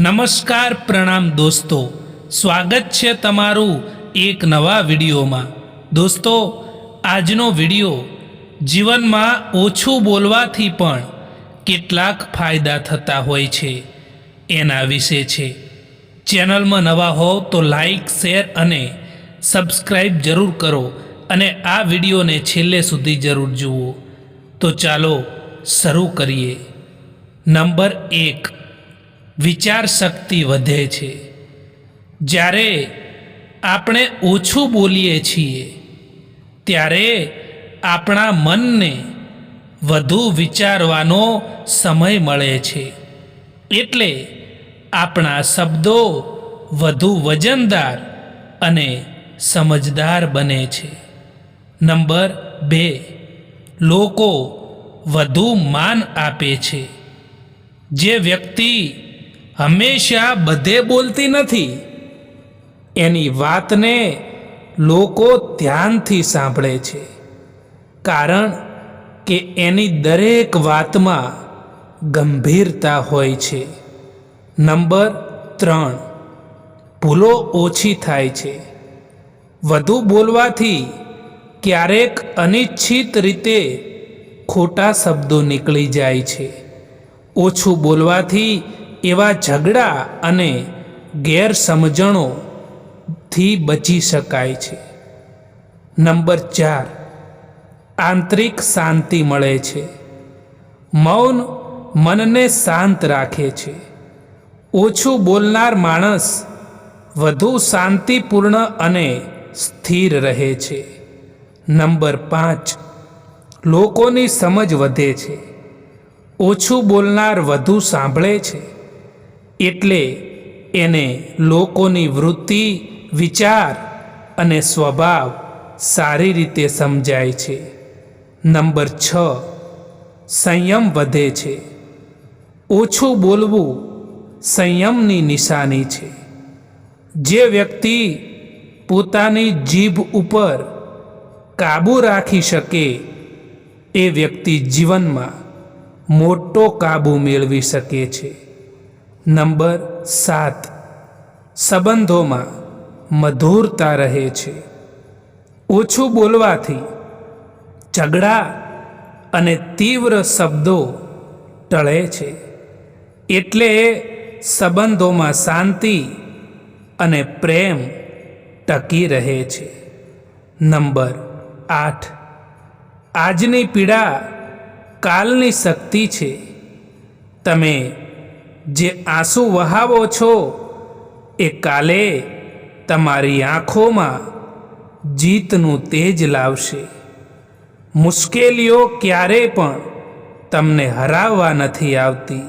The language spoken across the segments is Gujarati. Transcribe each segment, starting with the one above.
નમસ્કાર પ્રણામ દોસ્તો. સ્વાગત છે તમારું એક નવા વિડીયોમાં. દોસ્તો, આજનો વીડિયો જીવનમાં ઓછું બોલવાથી પણ કેટલાક ફાયદા થતા હોય છે. એના વિશે છે. ચેનલમાં નવા હોવ તો લાઈક, શેર અને સબસ્ક્રાઈબ જરૂર કરો અને આ વિડીયોને છેલ્લે સુધી જરૂર જુઓ. તો ચાલો શરૂ કરીએ. નંબર એક. વિચાર શક્તિ વધે છે. જ્યારે આપણે ઓછું બોલીએ છીએ, ત્યારે આપણા મનને વધુ વિચારવાનો સમય મળે છે. એટલે આપણા શબ્દો વધુ વજનદાર અને સમજદાર બને છે. નંબર બે, લોકો વધુ માન આપે છે. જે વ્યક્તિ હંમેશા બધે બોલતી નથી. એની વાતને લોકો ધ્યાનથી સાંભળે છે. કારણ કે એની દરેક વાતમાં ગંભીરતા હોય છે. નંબર ત્રણ. ભૂલો ઓછી થાય છે. વધુ બોલવાથી ક્યારેક અનિચ્છિત રીતે ખોટા શબ્દો નીકળી જાય છે. ઓછું બોલવાથી એવા ઝઘડા અને ગેરસમજણોથી બચી શકાય છે. નંબર ચાર, આંતરિક શાંતિ મળે છે. મૌન મનને શાંત રાખે છે. ઓછું બોલનાર માણસ વધુ શાંતિપૂર્ણ અને સ્થિર રહે છે. નંબર પાંચ, લોકોની સમજ વધે છે. ઓછું બોલનાર વધુ સાંભળે છે. એટલે એને લોકોની વૃત્તિ, વિચાર અને સ્વભાવ સારી રીતે સમજાય છે. નંબર છ, સંયમ વધે છે. ઓછું બોલવું સંયમની નિશાની છે. જે વ્યક્તિ પોતાની જીભ ઉપર કાબૂ રાખી શકે, એ વ્યક્તિ જીવનમાં મોટો કાબૂ મેળવી શકે છે. નંબર સાત. સંબંધોમાં મધુરતા રહે છે. ઓછું બોલવાથી ઝઘડા અને તીવ્ર શબ્દો ટળે છે. એટલે સંબંધોમાં શાંતિ અને પ્રેમ ટકી રહે છે. નંબર આઠ. આજની પીડા કાલની શક્તિ છે. તમે જે આંસુ વહાવો છો, એ કાલે તમારી આંખોમાં જીતનું તેજ લાવશે. મુશ્કેલીઓ ક્યારેય પણ તમને હરાવવા નથી આવતી.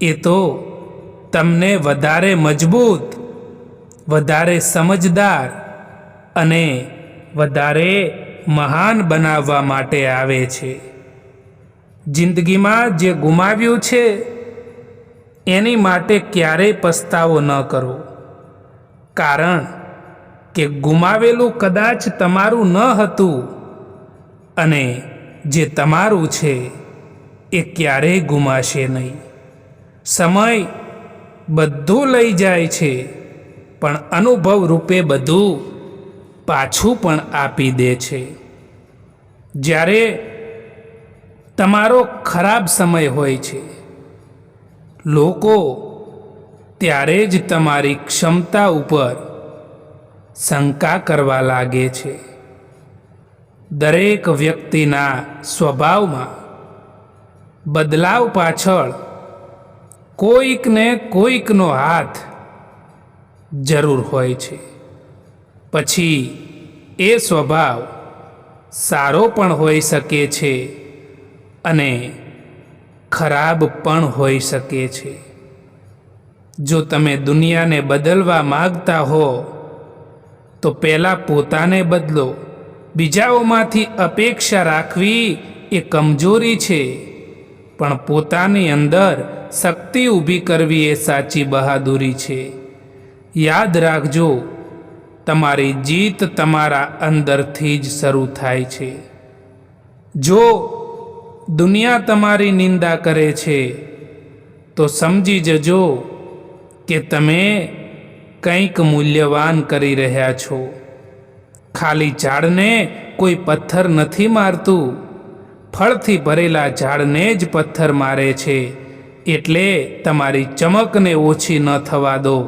એ તો તમને વધારે મજબૂત, વધારે સમજદાર અને વધારે મહાન બનાવવા માટે આવે છે. જિંદગીમાં જે ગુમાવ્યું છે એની માટે ક્યારેય પસ્તાવો ન કરો કારણ કે ગુમાવેલું કદાચ તમારું ન હતું અને જે તમારું છે એ ક્યારેય ગુમાશે નહીં. સમય બધું લઈ જાય છે, પણ અનુભવ રૂપે બધું પાછું પણ આપી દે છે. જ્યારે તમારો ખરાબ સમય હોય છે લોકો, ત્યારે જ તમારી ક્ષમતા ઉપર શંકા કરવા લાગે છે. દરેક વ્યક્તિના સ્વભાવમાં બદલાવ પાછળ કોઈકને કોઈકનો હાથ જરૂર હોય છે. પછી એ સ્વભાવ સારો પણ હોઈ શકે છે અને ખરાબ પણ હોઈ શકે છે. જો તમે દુનિયાને બદલવા માગતા હો, તો પહેલાં પોતાને બદલો. બીજાઓમાંથી અપેક્ષા રાખવી એ કમજોરી છે, પણ પોતાની અંદર શક્તિ ઊભી કરવી એ સાચી બહાદુરી છે. યાદ રાખજો, તમારી જીત તમારા અંદરથી જ શરૂ થાય છે. જો દુનિયા તમારી નિંદા કરે છે, તો સમજી જજો કે તમે કંઈક મૂલ્યવાન કરી રહ્યા છો. ખાલી ઝાડને કોઈ પથ્થર નથી મારતું, ફળથી ભરેલા ઝાડને જ પથ્થર મારે છે, એટલે તમારી ચમકને ઓછી ન થવા દો,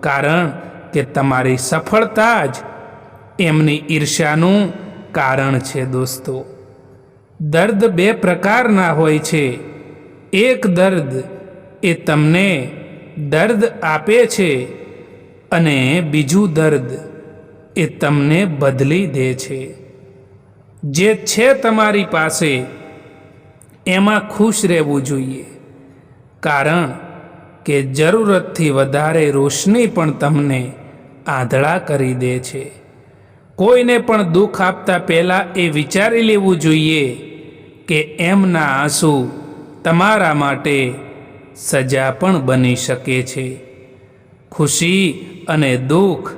કારણ કે તમારી સફળતા જ એમની ઈર્ષ્યાનું કારણ છે, દોસ્તો. દર્દ બે પ્રકારના હોય છે. એક દર્દ એ તમને દર્દ આપે છે અને બીજું દર્દ એ તમને બદલી દે છે. જે છે તમારી પાસે, એમાં ખુશ રહેવું જોઈએ. કારણ કે જરૂરતથી વધારે રોશની પણ તમને આંધળા કરી દે છે. કોઈને પણ દુઃખ આપતા પહેલાં એ વિચારી લેવું જોઈએ કે એમના આંસુ તમારા માટે સજા પણ બની શકે છે. ખુશી અને દુઃખ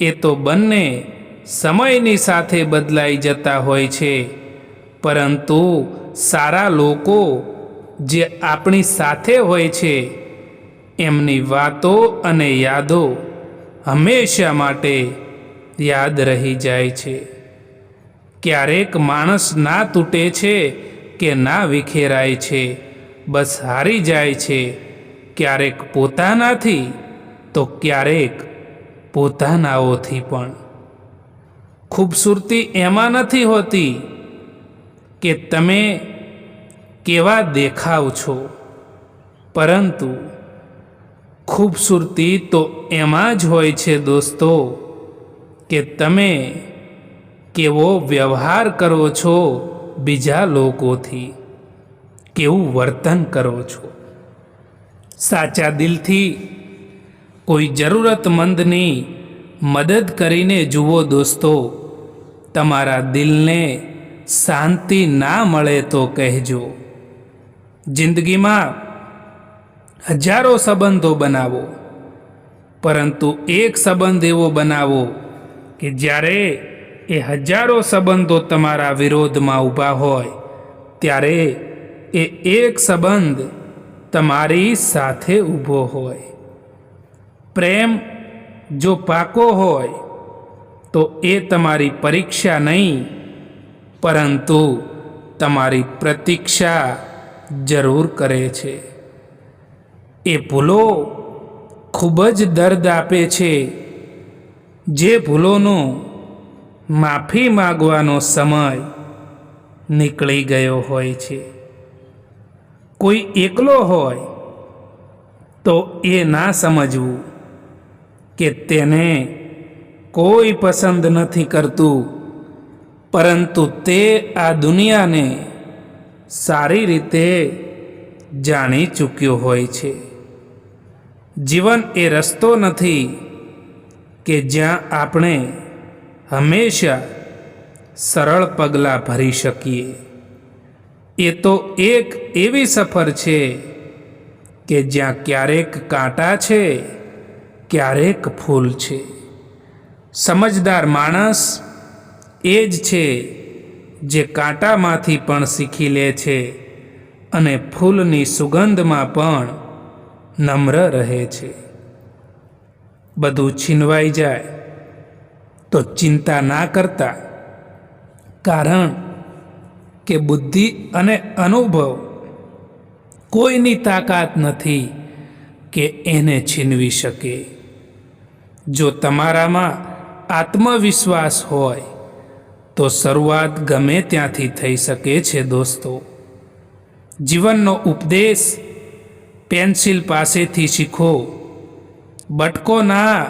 એ તો બંને સમયની સાથે બદલાઈ જતા હોય છે. પરંતુ સારા લોકો જે આપણી સાથે હોય છે, એમની વાતો અને યાદો હંમેશા માટે યાદ રહી જાય છે. ક્યારેક માણસ ના તૂટે છે કે ના વિખેરાય છે, બસ હારી જાય છે. ક્યારેક પોતાનાથી, તો ક્યારેક પોતાનાઓથી પણ. ખૂબસૂરતી એમાં નથી હોતી કે તમે કેવા દેખાવ છો. પરંતુ ખૂબસૂરતી તો એમાં જ હોય છે દોસ્તો કે તમે કેવો વ્યવહાર કરો છો બીજા લોકોથી? કેવું વર્તન કરો છો? સાચા દિલથી કોઈ જરૂરતમંદની મદદ કરીને જુઓ દોસ્તો, તમારા દિલને શાંતિ ના મળે તો કહેજો. જિંદગીમાં હજારો સંબંધો બનાવો, પરંતુ એક સંબંધ એવો બનાવો કે જ્યારે એ હજારો સંબંધો તમારા વિરોધમાં ઊભા હોય, ત્યારે એ એક સંબંધ તમારી સાથે ઊભો હોય. પ્રેમ જો પાકો હોય, તો એ તમારી પરીક્ષા નહીં, પરંતુ તમારી પ્રતીક્ષા જરૂર કરે છે. એ ભૂલો ખૂબ જ દર્દ આપે છે. જે ભૂલોનો માફી માગવાનો સમય નીકળી ગયો હોય છે. કોઈ એકલો હોય તો એ ના સમજવું કે તેને કોઈ પસંદ નથી કરતું, પરંતુ તે આ દુનિયાને સારી રીતે જાણી ચૂક્યો હોય છે. જીવન એ રસ્તો નથી કે જ્યાં આપણે હંમેશા સરળ પગલાં ભરી શકીએ. એ તો એક એવી સફર છે કે જ્યાં ક્યારેક કાંટા છે, ક્યારેક ફૂલ છે. સમજદાર માણસ એ જ છે જે કાંટામાંથી પણ શીખી લે છે અને ફૂલની સુગંધમાં પણ નમ્ર રહે છે. બધું છીનવાઈ જાય. તો ચિંતા ના કરતા. કારણ કે બુદ્ધિ અને અનુભવ કોઈની તાકાત નથી કે એને છીનવી શકે. જો તમારામાં આત્મવિશ્વાસ હોય, તો શરૂઆત ગમે ત્યાંથી થઈ શકે છે દોસ્તો. જીવનનો ઉપદેશ પેન્સિલ પાસેથી શીખો. બટકો ના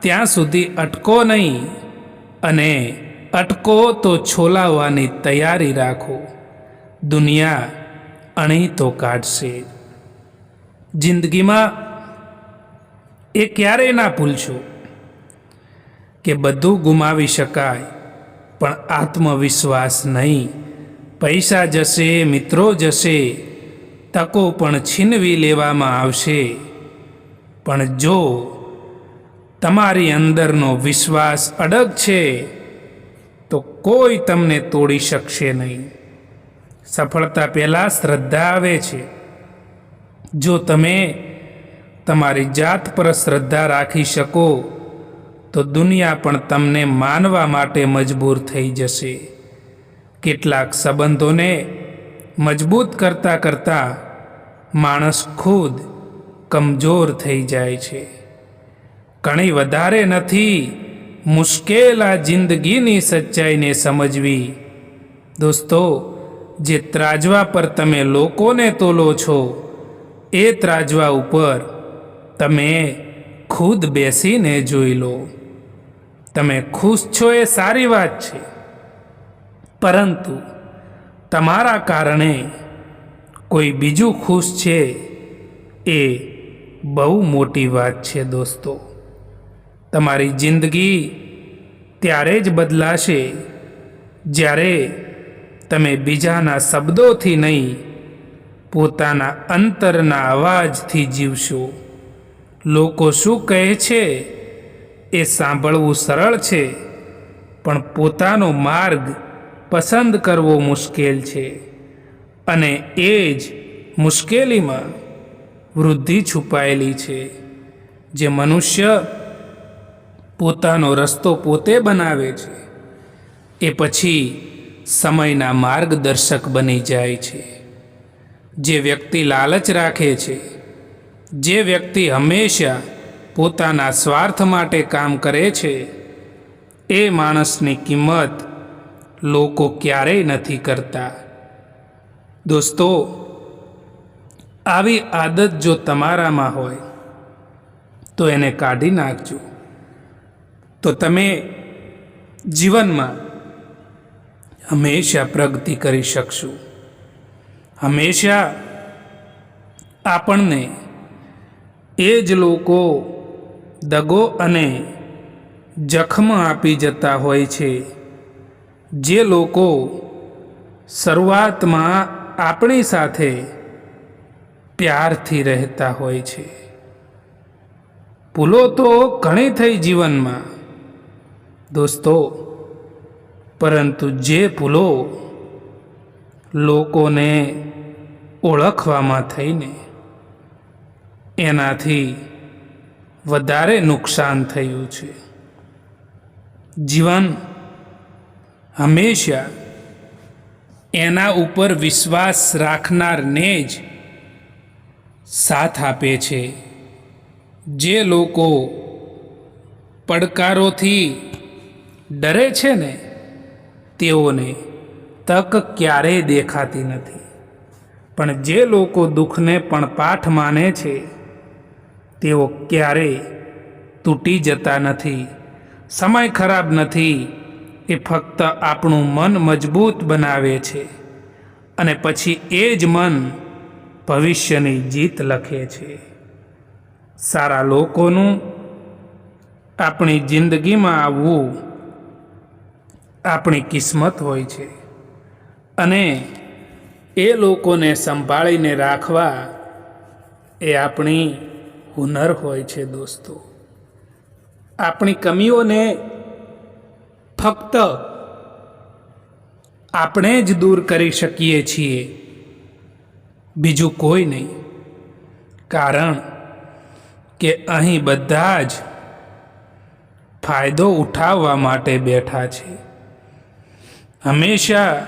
ત્યાં સુધી અટકો નહીં અને અટકો તો છોલાવવાની તૈયારી રાખો. દુનિયા અણી તો કાઢશે. જિંદગીમાં એ ક્યારેય ના ભૂલશો કે બધું ગુમાવી શકાય, પણ આત્મવિશ્વાસ નહીં. પૈસા જશે, મિત્રો જશે, તકો પણ છીનવી લેવામાં આવશે. પણ જો તમારી અંદરનો વિશ્વાસ અડગ છે, તો કોઈ તમને તોડી શકશે નહીં. સફળતા પહેલાં શ્રદ્ધા આવે છે. જો તમે તમારી જાત પર શ્રદ્ધા રાખી શકો, તો દુનિયા પણ તમને માનવા માટે મજબૂર થઈ જશે. કેટલાક સંબંધોને મજબૂત કરતાં કરતાં માણસ ખુદ કમજોર થઈ જાય છે. ઘણી વધારે નથી. મુશ્કેલ આ જિંદગીની સચ્ચાઈને સમજવી. દોસ્તો, જે ત્રાજવા પર તમે લોકોને તોલો છો, એ ત્રાજવા ઉપર તમે ખુદ બેસીને જોઈ લો. તમે ખુશ છો એ સારી વાત છે. પરંતુ તમારા કારણે કોઈ બીજું ખુશ છે એ બહુ મોટી વાત છે દોસ્તો. તમારી જિંદગી ત્યારે જ બદલાશે જ્યારે તમે બીજાના શબ્દોથી નહીં, પોતાના અંતરના અવાજથી જીવશો. લોકો શું કહે છે એ સાંભળવું સરળ છે, પણ પોતાનો માર્ગ પસંદ કરવો મુશ્કેલ છે. અને એ જ મુશ્કેલીમાં વૃદ્ધિ છુપાયેલી છે. જે મનુષ્ય પોતાનો રસ્તો પોતે બનાવે છે. એ પછી સમયના માર્ગદર્શક બની જાય છે. જે વ્યક્તિ લાલચ રાખે છે, જે વ્યક્તિ હંમેશા પોતાના સ્વાર્થ માટે કામ કરે છે, એ માણસની કિંમત લોકો ક્યારેય નથી કરતા. દોસ્તો, આવી આદત જો તમારામાં હોય, તો એને કાઢી નાખજો. તો તમે જીવનમાં હંમેશા પ્રગતિ કરી શકશો. હંમેશા આપણને એ જ લોકો દગો અને જખમ આપી જતા હોય છે, જે લોકો શરૂઆતમાં આપણી સાથે પ્યારથી રહેતા હોય છે. ભૂલો તો ઘણી થઈ જીવનમાં દોસ્તો, પરંતુ જે ભૂલો લોકોને ઓળખવામાં થઈને એનાથી વધારે નુકસાન થયું છે. જીવન હંમેશા એના ઉપર વિશ્વાસ રાખનારને જ સાથ આપે છે. જે લોકો પડકારોથી ડરે છે ને, તેઓને તક ક્યારેય દેખાતી નથી. પણ જે લોકો દુઃખને પણ પાઠ માને છે, તેઓ ક્યારેય તૂટી જતા નથી. સમય ખરાબ નથી એ ફક્ત આપણું મન મજબૂત બનાવે છે અને પછી એ જ મન ભવિષ્યની જીત લખે છે. સારા લોકોનું આપણી જિંદગીમાં આવવું આપણી કિસ્મત હોય છે. અને એ લોકોને સંભાળીને રાખવા એ આપણી હુનર હોય છે દોસ્તો. આપણી કમીઓને ફક્ત આપણે જ દૂર કરી શકીએ છીએ. બીજું કોઈ નહીં. કારણ કે અહીં બધા જ ફાયદો ઉઠાવવા માટે બેઠા છે. હંમેશા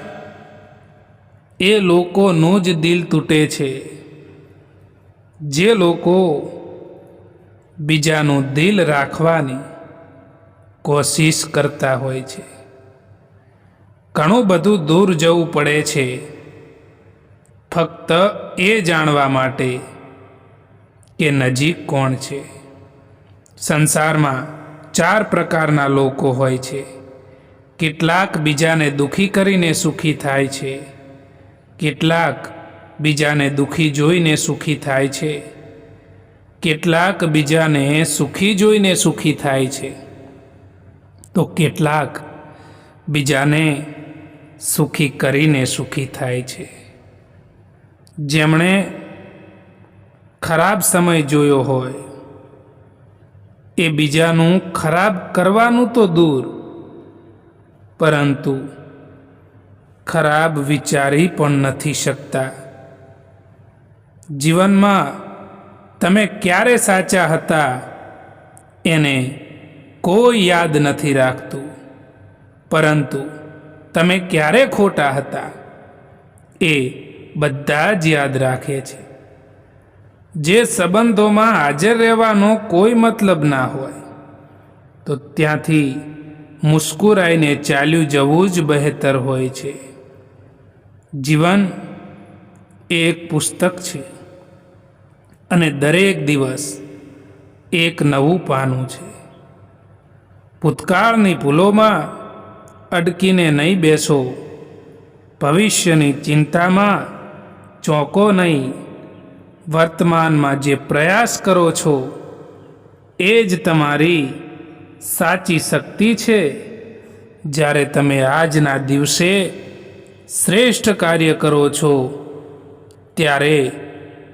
એ લોકોનું જ દિલ તૂટે છે. જે લોકો બીજાનું દિલ રાખવાની કોશિશ કરતા હોય છે. ઘણું બધું દૂર જવું પડે છે. ફક્ત એ જાણવા માટે કે નજીક કોણ છે. સંસારમાં ચાર પ્રકારના લોકો હોય છે. કેટલાક બીજાને દુઃખી કરીને સુખી થાય છે. કેટલાક બીજાને દુઃખી જોઈને સુખી થાય છે. કેટલાક બીજાને સુખી જોઈને સુખી થાય છે. તો કેટલાક બીજાને સુખી કરીને સુખી થાય છે. જેમણે ખરાબ સમય જોયો હોય, એ બીજાનું ખરાબ કરવાનું તો દૂર પરંતુ ખરાબ વિચારી પણ નથી શકતા. જીવનમાં તમે ક્યારે સાચા હતા એને કોઈ યાદ નથી રાખતું. પરંતુ તમે ક્યારે ખોટા હતા એ બધા જ યાદ રાખે છે. જે સંબંધોમાં હાજર રહેવાનો કોઈ મતલબ ના હોય, તો ત્યાંથી મુસ્કુરાઈને ચાલ્યું જવું જ બહેતર હોય છે. જીવન એક પુસ્તક છે અને દરેક દિવસ એક નવું પાનું છે. ભૂતકાળની ભૂલોમાં અડકીને નહીં બેસો. ભવિષ્યની ચિંતામાં ચોંકો નહીં. વર્તમાનમાં જે પ્રયાસ કરો છો, એ જ તમારી સાચી શક્તિ છે. જ્યારે તમે આજના દિવસે શ્રેષ્ઠ કાર્ય કરો છો, ત્યારે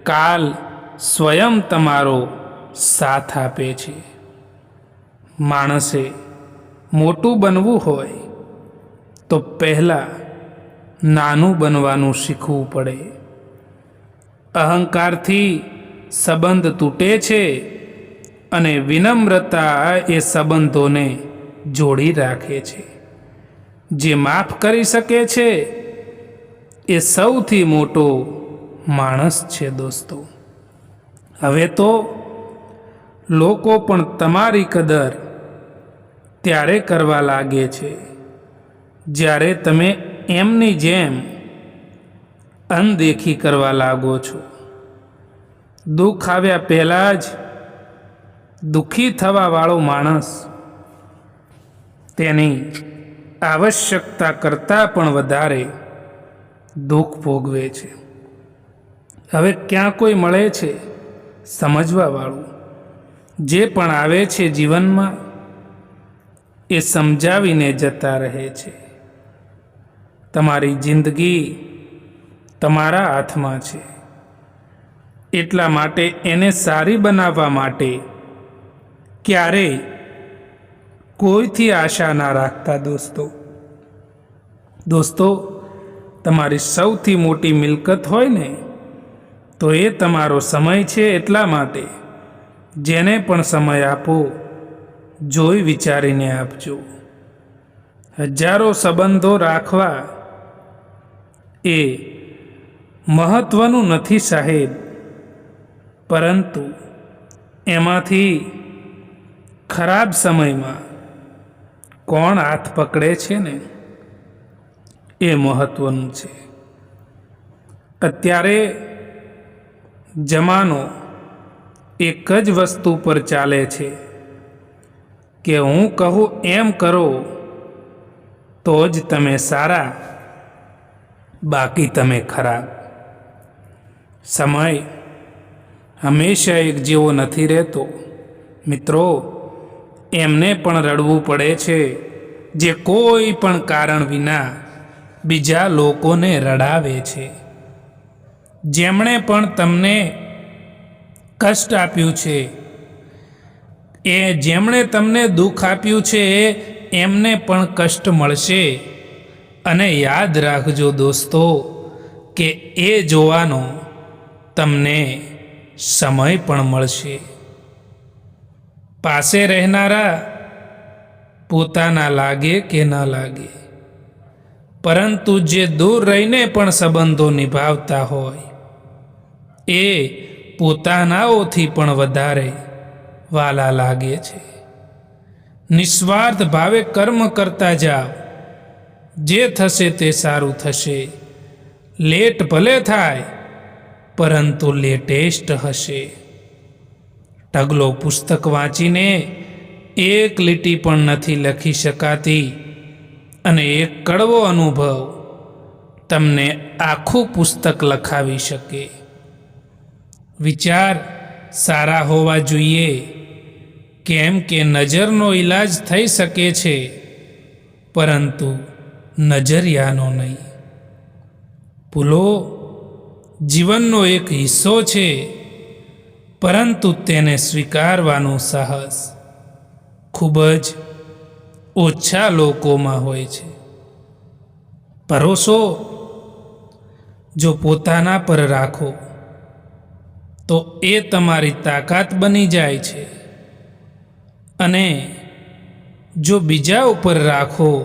કાલ સ્વયં તમારો સાથ આપે છે. માણસે મોટું બનવું હોય, તો પહેલાં નાનું બનવાનું શીખવું પડે. અહંકારથી સંબંધ તૂટે છે અને વિનમ્રતા એ સંબંધોને જોડી રાખે છે. જે માફ કરી શકે છે, એ સૌથી મોટો માણસ છે દોસ્તો. હવે તો લોકો પણ તમારી કદર ત્યારે કરવા લાગે છે, જ્યારે તમે એમની જેમ અનદેખી કરવા લાગો છો. દુઃખ આવ્યા પહેલાં જ દુઃખી થવાવાળો માણસ તેની આવશ્યકતા કરતાં પણ વધારે દુઃખ ભોગવે છે. હવે ક્યાં કોઈ મળે છે સમજવાવાળું? જે પણ આવે છે જીવનમાં, એ સમજાવીને જતા રહે છે. તમારી જિંદગી તમારા હાથમાં છે. એટલા માટે એને સારી બનાવવા માટે ક્યારેય કોઈથી આશા ના રાખતા દોસ્તો? દોસ્તો, તમારી સૌથી મોટી મિલકત હોય ને, તો એ તમારો સમય છે એટલા માટે, જેને પણ સમય આપો, જોઈ વિચારીને આપજો. હજારો સંબંધો રાખવા એ મહત્વનું નથી સાહેબ, પરંતુ એમાંથી ખરાબ સમયમાં કોણ હાથ પકડે છે ને, એ મહત્વનું છે. અત્યારે જમાનો એક જ વસ્તુ પર ચાલે છે કે હું કહું એમ કરો તો જ તમે સારા, બાકી તમે ખરાબ. સમય હંમેશા એક જેવો નથી રહેતો. મિત્રો એમને પણ રડવું પડે છે. જે કોઈ પણ કારણ વિના બીજા લોકોને રડાવે છે. જેમણે પણ તમને કષ્ટ આપ્યું છે, એ જેમણે તમને દુઃખ આપ્યું છે એમને પણ કષ્ટ મળશે. અને યાદ રાખજો દોસ્તો, કે એ જોવાનો તમને સમય પણ મળશે. પાસે રહેનારા પોતાના લાગે કે ન લાગે? પરંતુ જે દૂર રહીને પણ સંબંધો નિભાવતા હોય, એ પોતાનાઓથી પણ વધારે વાલા લાગે છે. નિસ્વાર્થ ભાવે કર્મ કરતા જાઓ. જે થશે તે સારું થશે. લેટ ભલે થાય, પરંતુ લેટેસ્ટ હશે. ઢગલો પુસ્તક વાંચીને એક લીટી પણ નથી લખી શકાતી અને એક કડવો અનુભવ તમને આખું પુસ્તક લખાવી શકે. વિચાર સારા હોવા જોઈએ. કેમ કે નજરનો ઈલાજ થઈ શકે છે, પરંતુ નજરિયાનો નહીં. ભૂલો જીવનનો એક હિસ્સો છે. પરંતુ તેને સ્વીકારવાનું સાહસ ખૂબ જ ઓછા લોકોમાં હોય છે. ભરોસો જો પોતાના પર રાખો, તો એ તમારી તાકાત બની જાય છે. અને જો બીજા ઉપર રાખો,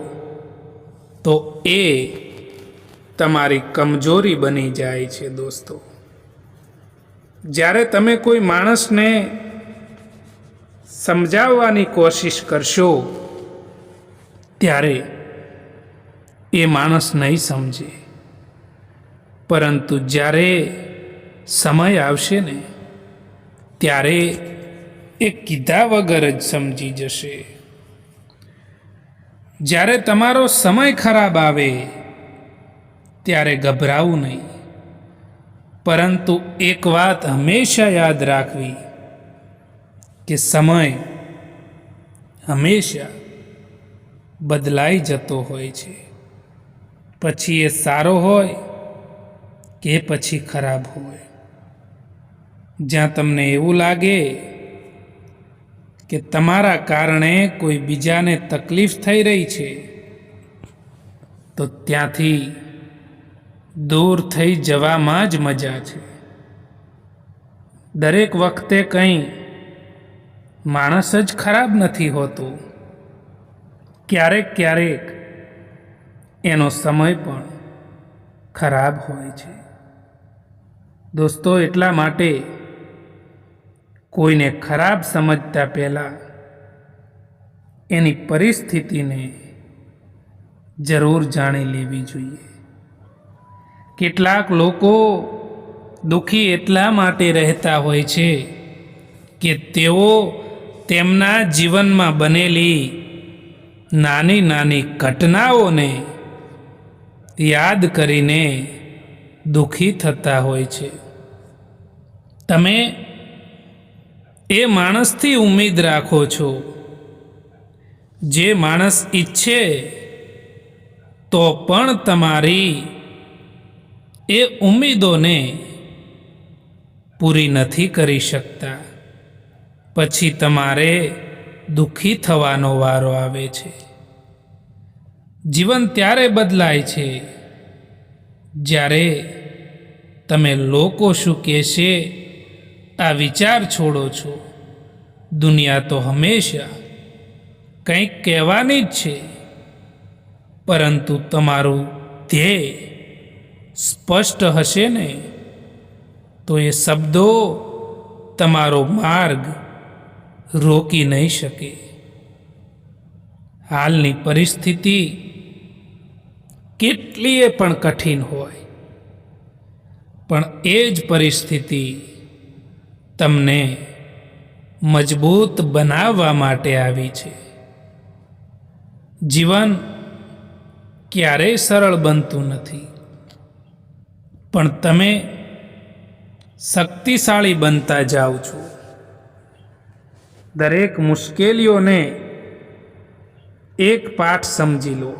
તો એ તમારી કમજોરી બની જાય છે, દોસ્તો. જ્યારે તમે કોઈ માણસને સમજાવવાની કોશિશ કરશો, ત્યારે એ માણસ નહીં સમજે. પરંતુ જ્યારે સમય આવશે ને, ત્યારે એ કીધા વગર જ સમજી જશે. જ્યારે તમારો સમય ખરાબ આવે, ત્યારે ગભરાવું નહીં. પરંતુ એક વાત હંમેશા યાદ રાખવી કે સમય હંમેશા બદલાઈ જતો હોય છે. પછી એ સારો હોય કે પછી ખરાબ હોય. જ્યાં તમને એવું લાગે કે તમારા કારણે કોઈ બીજાને તકલીફ થઈ રહી છે, તો ત્યાંથી દૂર થઈ જવામાં જ મજા છે. દરેક વખતે કંઈ માણસ જ ખરાબ નથી હોતો. ક્યારેક ક્યારેક એનો સમય પણ ખરાબ હોય છે. દોસ્તો, એટલા માટે કોઈને ખરાબ સમજતા પહેલાં એની પરિસ્થિતિને જરૂર જાણી લેવી જોઈએ. કેટલાક લોકો દુઃખી એટલા માટે રહેતા હોય છે કે તેઓ તેમના જીવનમાં બનેલી નાની નાની ઘટનાઓને યાદ કરીને દુઃખી થતા હોય છે. તમે એ માણસથી ઉમ્મીદ રાખો છો. જે માણસ ઈચ્છે તો પણ તમારી એ ઉમેદોને પૂરી નથી કરી શકતા. પછી તમારે દુઃખી થવાનો વારો આવે છે. જીવન ત્યારે બદલાય છે જ્યારે તમે લોકો શું કહેશે આ વિચાર છોડો છો. દુનિયા તો હંમેશા કંઈક કહેવાની જ છે, પરંતુ તમારું ધ્યેય સ્પષ્ટ હશે ને, તો એ શબ્દો તમારો માર્ગ રોકી નહીં શકે. હાલની પરિસ્થિતિ કેટલીય પણ કઠિન હોય, પણ એ જ પરિસ્થિતિ તમને મજબૂત બનાવવા માટે આવી છે. જીવન ક્યારેય સરળ બનતું નથી. પણ તમે શક્તિશાળી બનતા જાઓ છો. દરેક મુશ્કેલીઓને એક પાઠ સમજી લો.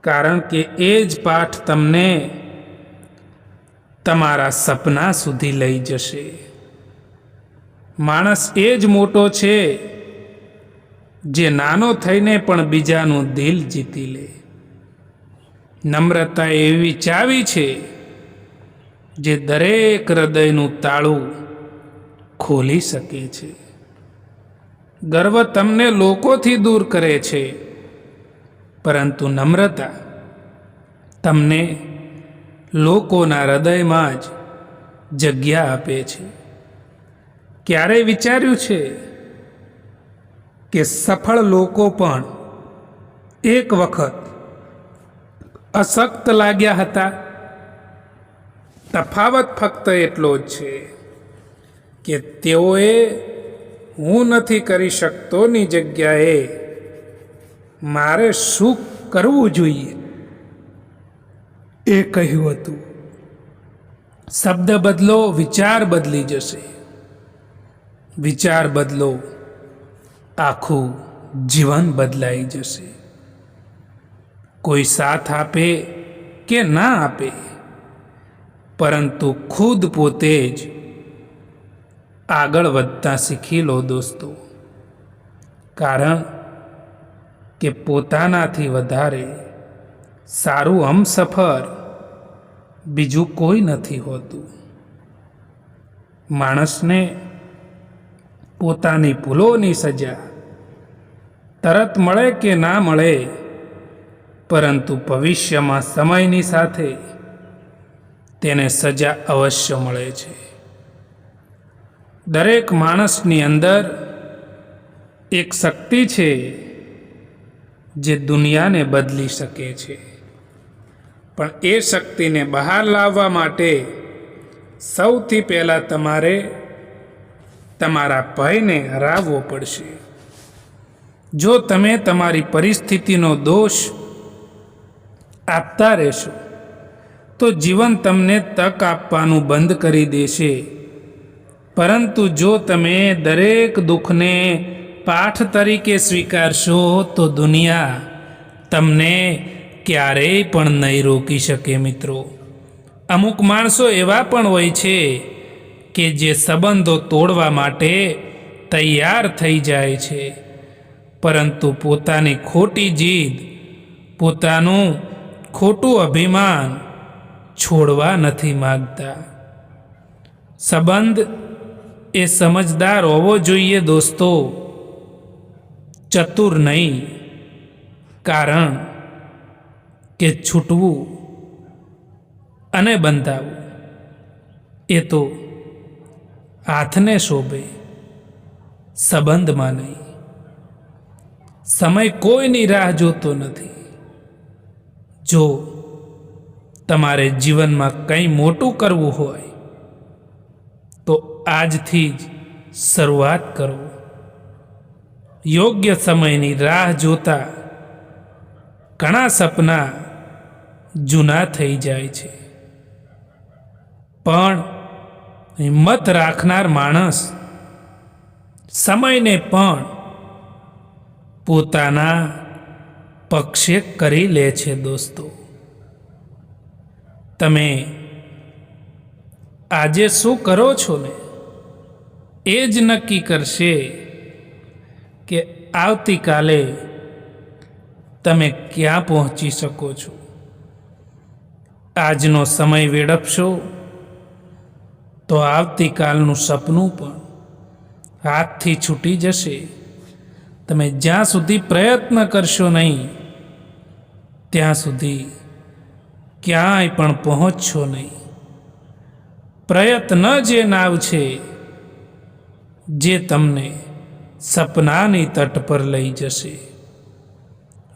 કારણ કે એ જ પાઠ તમને તમારા સપના સુધી લઈ જશે. માણસ એ જ મોટો છે, જે નાનો થઈને પણ બીજાનું દિલ જીતી લે. નમ્રતા એવી ચાવી છે જે દરેક હૃદયનું તાળું ખોલી શકે છે. ગર્વ તમને લોકોથી દૂર કરે છે, પરંતુ નમ્રતા તમને લોકોના હૃદયમાં જ જગ્યા આપે છે. ક્યારેય વિચાર્યું છે કે સફળ લોકો પણ એક વખત અશક્ત લાગ્યા હતા. તફાવત ફક્ત એટલો જ છે કે તેઓએ હું નથી કરી શકતોની જગ્યાએ. મારે શું કરવું જોઈએ? એ કહ્યું હતું. શબ્દ બદલો, વિચાર બદલી જશે. વિચાર બદલો, આખું જીવન બદલાઈ જશે. કોઈ સાથ આપે કે ના આપે? પરંતુ ખુદ પોતે જ આગળ વધતા શીખી લો દોસ્તો. કારણ કે પોતાનાથી વધારે સારું હમસફર બીજું કોઈ નથી હોતું. માણસને પોતાની ભૂલોની સજા તરત મળે કે ના મળે પરંતુ ભવિષ્યમાં સમયની સાથે તેને સજા અવશ્ય મળે છે. દરેક માણસની અંદર એક શક્તિ છે જે દુનિયાને બદલી શકે છે. પણ એ શક્તિને બહાર લાવવા માટે સૌથી પહેલાં તમારે તમારા ભયને હરાવવો પડશે. જો તમે તમારી પરિસ્થિતિનો દોષ આપતા રહેશો. તો જીવન તમને તક આપવાનું બંધ કરી દેશે. પરંતુ જો તમે દરેક દુઃખને પાઠ તરીકે સ્વીકારશો, તો દુનિયા તમને ક્યારેય પણ નહીં રોકી શકે મિત્રો. અમુક માણસો એવા પણ હોય છે કે જે સંબંધો તોડવા માટે તૈયાર થઈ જાય છે. પરંતુ પોતાની ખોટી જીદ, પોતાનું ખોટું અભિમાન છોડવા નથી માગતા. સંબંધ એ સમજદાર હોવો જોઈએ દોસ્તો. ચતુર નહીં, કારણ કે છૂટવું અને બંધાવવું એ તો હાથને શોભે, સંબંધમાં નહીં. સમય કોઈની રાહ જોતો નથી. જો તમારે જીવનમાં કંઈ મોટું કરવું હોય, તો આજથી જ શરૂઆત કરો યોગ્ય સમયની રાહ જોતા ઘણા સપના જૂના થઈ જાય છે. પણ હિંમત રાખનાર માણસ સમયને પણ પોતાના પક્ષે કરી લે છે દોસ્તો. તમે આજે શું કરો છો ને? એ જ નક્કી કરશે કે આવતીકાલે તમે ક્યાં પહોંચી શકો છો. આજનો સમય વેડપશો તો આવતીકાલનું સપનું પણ હાથથી છૂટી જશે. તમે જ્યાં સુધી પ્રયત્ન કરશો નહીં ત્યાં સુધી ક્યાંય પણ પહોંચશો નહીં. પ્રયત્ન જે નાવ છે, જે તમને સપનાની તટ પર લઈ જશે.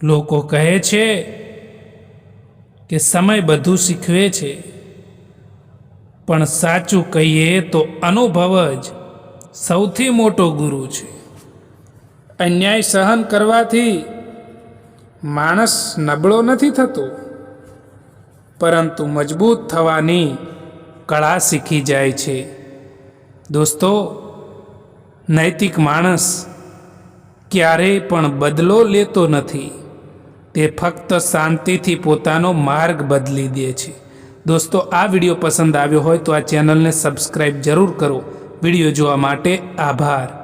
લોકો કહે છે કે સમય બધું શીખવે છે, પણ સાચું કહીએ તો અનુભવ જ સૌથી મોટો ગુરુ છે. અન્યાય સહન કરવાથી માણસ નબળો નથી થતો, પરંતુ મજબૂત થવાની કળા શીખી જાય છે. દોસ્તો, નૈતિક માણસ ક્યારેય પણ બદલો લેતો નથી. તે ફક્ત શાંતિથી પોતાનો માર્ગ બદલી દે છે. દોસ્તો, આ વીડિયો પસંદ આવ્યો હોય તો આ ચેનલને સબસ્ક્રાઈબ જરૂર કરો. વીડિયો જોવા માટે આભાર.